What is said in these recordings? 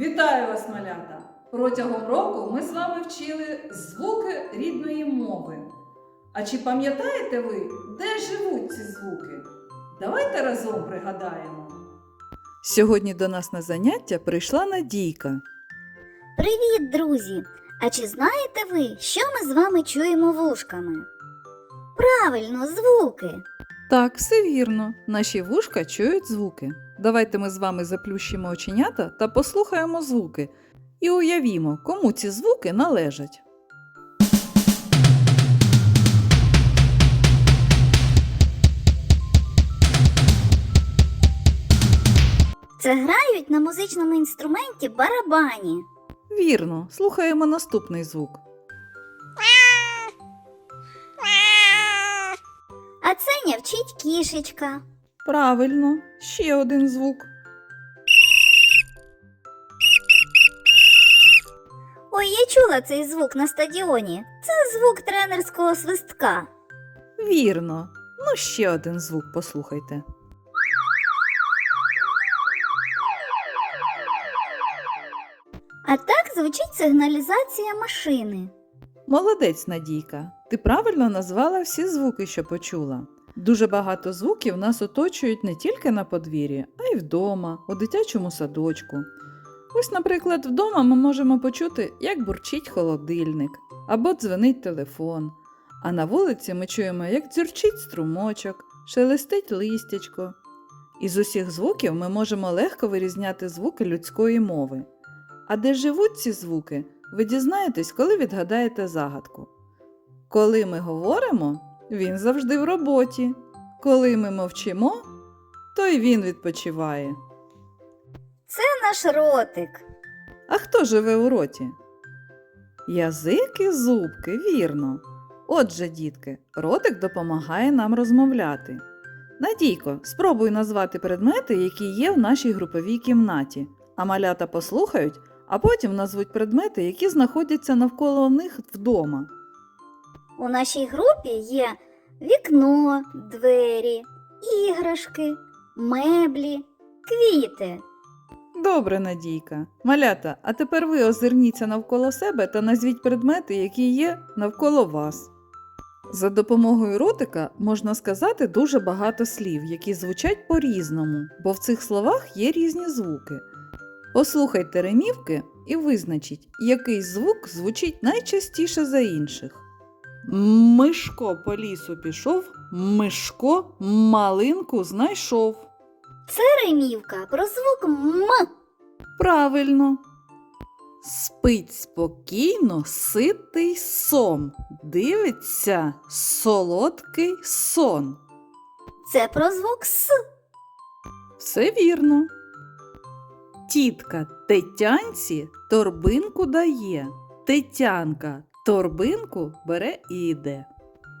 Вітаю вас, малята! Протягом року ми з вами вчили звуки рідної мови. А чи пам'ятаєте ви, де живуть ці звуки? Давайте разом пригадаємо. Сьогодні до нас на заняття прийшла Надійка. Привіт, друзі! А чи знаєте ви, що ми з вами чуємо вушками? Правильно, звуки. Так, все вірно. Наші вушка чують звуки. Давайте ми з вами заплющимо оченята та послухаємо звуки і уявімо, кому ці звуки належать. Це грають на музичному інструменті барабані. Вірно, слухаємо наступний звук. А це нявчить кішечка. Правильно, ще один звук. Ой, я чула цей звук на стадіоні. Це звук тренерського свистка. Вірно. Ну, ще один звук послухайте. А так звучить сигналізація машини. Молодець, Надійка. Ти правильно назвала всі звуки, що почула. Дуже багато звуків нас оточують не тільки на подвір'ї, а й вдома, у дитячому садочку. Ось, наприклад, вдома ми можемо почути, як бурчить холодильник або дзвонить телефон. А на вулиці ми чуємо, як дзюрчить струмочок, шелестить листячко. Із усіх звуків ми можемо легко вирізняти звуки людської мови. А де живуть ці звуки, ви дізнаєтесь, коли відгадаєте загадку. Коли ми говоримо, він завжди в роботі. Коли ми мовчимо, то й він відпочиває. Це наш ротик. А хто живе у роті? Язик і зубки, вірно. Отже, дітки, ротик допомагає нам розмовляти. Надійко, спробуй назвати предмети, які є в нашій груповій кімнаті, а малята послухають, а потім назвуть предмети, які знаходяться навколо них вдома. У нашій групі є вікно, двері, іграшки, меблі, квіти. Добре, Надійка. Малята, а тепер ви озирніться навколо себе та назвіть предмети, які є навколо вас. За допомогою ротика можна сказати дуже багато слів, які звучать по-різному, бо в цих словах є різні звуки. Послухайте ремівки і визначіть, який звук звучить найчастіше за інших. Мишко по лісу пішов, Мишко малинку знайшов. Це ремівка про звук М. Правильно. Спить спокійно, ситий сом. Дивиться солодкий сон. Це про звук С. Все вірно. Тітка Тетянці торбинку дає. Тетянка торбинку бере і йде.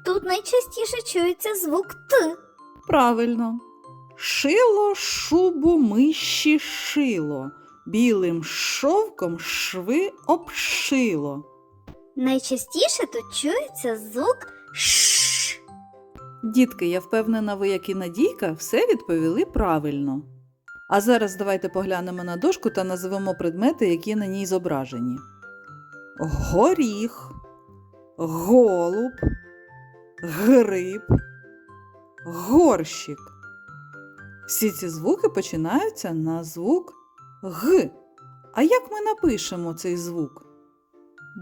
Тут найчастіше чується звук Т. Правильно. Шило шубу миші шило. Білим шовком шви обшило. Найчастіше тут чується звук Ш. Дітки, я впевнена, ви, як і Надійка, все відповіли правильно. А зараз давайте поглянемо на дошку та назвемо предмети, які на ній зображені: горіх, голуб, гриб, горщик. Всі ці звуки починаються на звук Г. А як ми напишемо цей звук?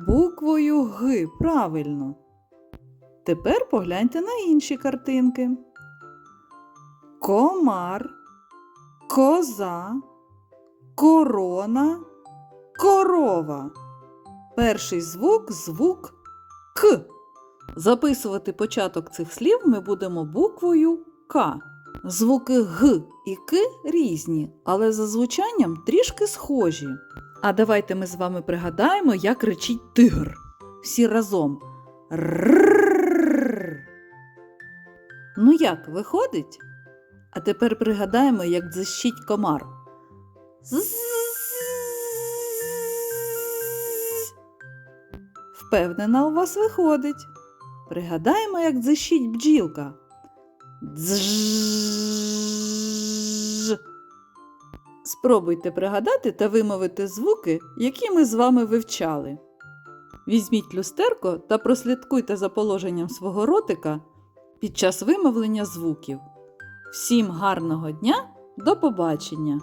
Буквою Г, правильно. Тепер погляньте на інші картинки. Комар, коза, корона, корова. Перший звук звук К. Записувати початок цих слів ми будемо буквою К. Звуки Г і К різні, але за звучанням трішки схожі. А давайте ми з вами пригадаємо, як речить тигр. Всі разом. Рррррррр. Ну як, виходить? А тепер пригадаємо, як дзищить комар. Зззззз. Впевнена, у вас виходить. Пригадаємо, як дзищить бджілка. Дзжжжж. Спробуйте пригадати та вимовити звуки, які ми з вами вивчали. Візьміть люстерко та прослідкуйте за положенням свого ротика під час вимовлення звуків. Всім гарного дня, до побачення!